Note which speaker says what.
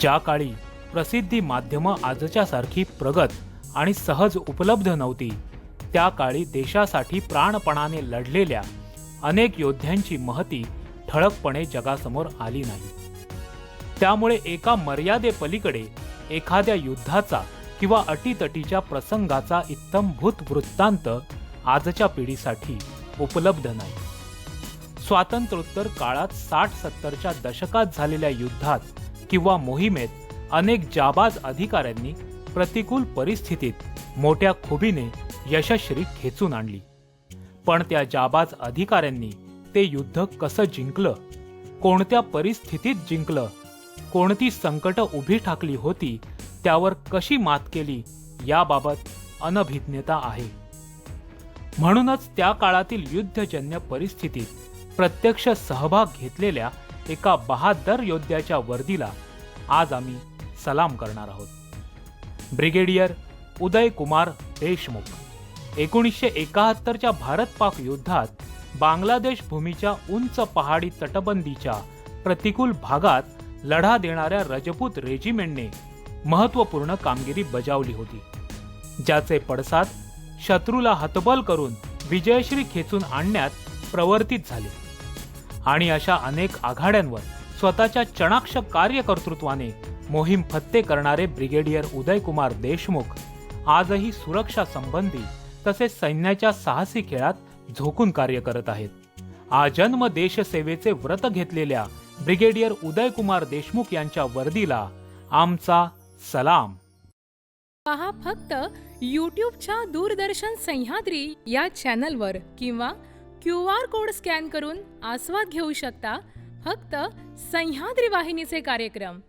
Speaker 1: ज्या काळी प्रसिद्धी माध्यमं आजच्या सारखी प्रगत आणि सहज उपलब्ध नव्हती त्या काळी देशासाठी प्राणपणाने लढलेल्या अनेक योद्ध्यांची महती ठळकपणे जगासमोर आली नाही. त्यामुळे एका मर्यादेपलीकडे एखाद्या युद्धाचा किंवा अटीतटीच्या प्रसंगाचा इत्तमभूत वृत्तांत आजच्या पिढीसाठी उपलब्ध नाही. स्वातंत्र्योत्तर काळात साठ सत्तरच्या दशकात झालेल्या युद्धात किंवा मोहिमेत अनेक जाबाज अधिकाऱ्यांनी प्रतिकूल परिस्थितीत मोठ्या खुबीने यशस्वी खेचून आणली. पण त्या जाबाज अधिकाऱ्यांनी ते युद्ध कसं जिंकलं? कोणत्या परिस्थितीत जिंकलं? कोणती संकट उभी ठाकली होती? त्यावर कशी मात केली? याबाबत अनभिज्ञता आहे. म्हणूनच त्या काळातील युद्धजन्य परिस्थितीत प्रत्यक्ष सहभाग घेतलेल्या एका बहादर योद्ध्याच्या वर्दीला आज आम्ही सलाम करणार आहोत. ब्रिगेडियर उदय कुमार देशमुख एकोणीसशे एकाहत्तरच्या भारत पाक युद्धात बांगलादेश भूमीच्या उंच पहाडी तटबंदीच्या प्रतिकूल भागात लढा देणाऱ्या रजपूत रेजिमेंटने महत्त्वपूर्ण कामगिरी बजावली होती ज्याचे पडसाद शत्रूला हतबल करून विजयश्री खेचून आणण्यात प्रवर्तित झाले. आणि अशा अनेक आघाड्यांवर स्वतःच्या चणाक्ष कार्यकर्तृत्वाने मोहीम फत्ते करणारे ब्रिगेडियर उदयकुमार देशमुख आजही सुरक्षा संबंधी तसेच सैन्याच्या साहसी खेळात झोकून कार्य करत आहेत. आजन्म देशसेवेचे व्रत घेतलेल्या ब्रिगेडियर उदयकुमार देशमुख यांच्या वर्दीला आमचा सलाम.
Speaker 2: पहा फक्त यूट्यूबच्या दूरदर्शन सह्याद्री या चॅनलवर किंवा क्यू आर कोड स्कॅन करून आस्वाद घेऊ शकता फक्त सह्याद्री वाहिनीचे कार्यक्रम.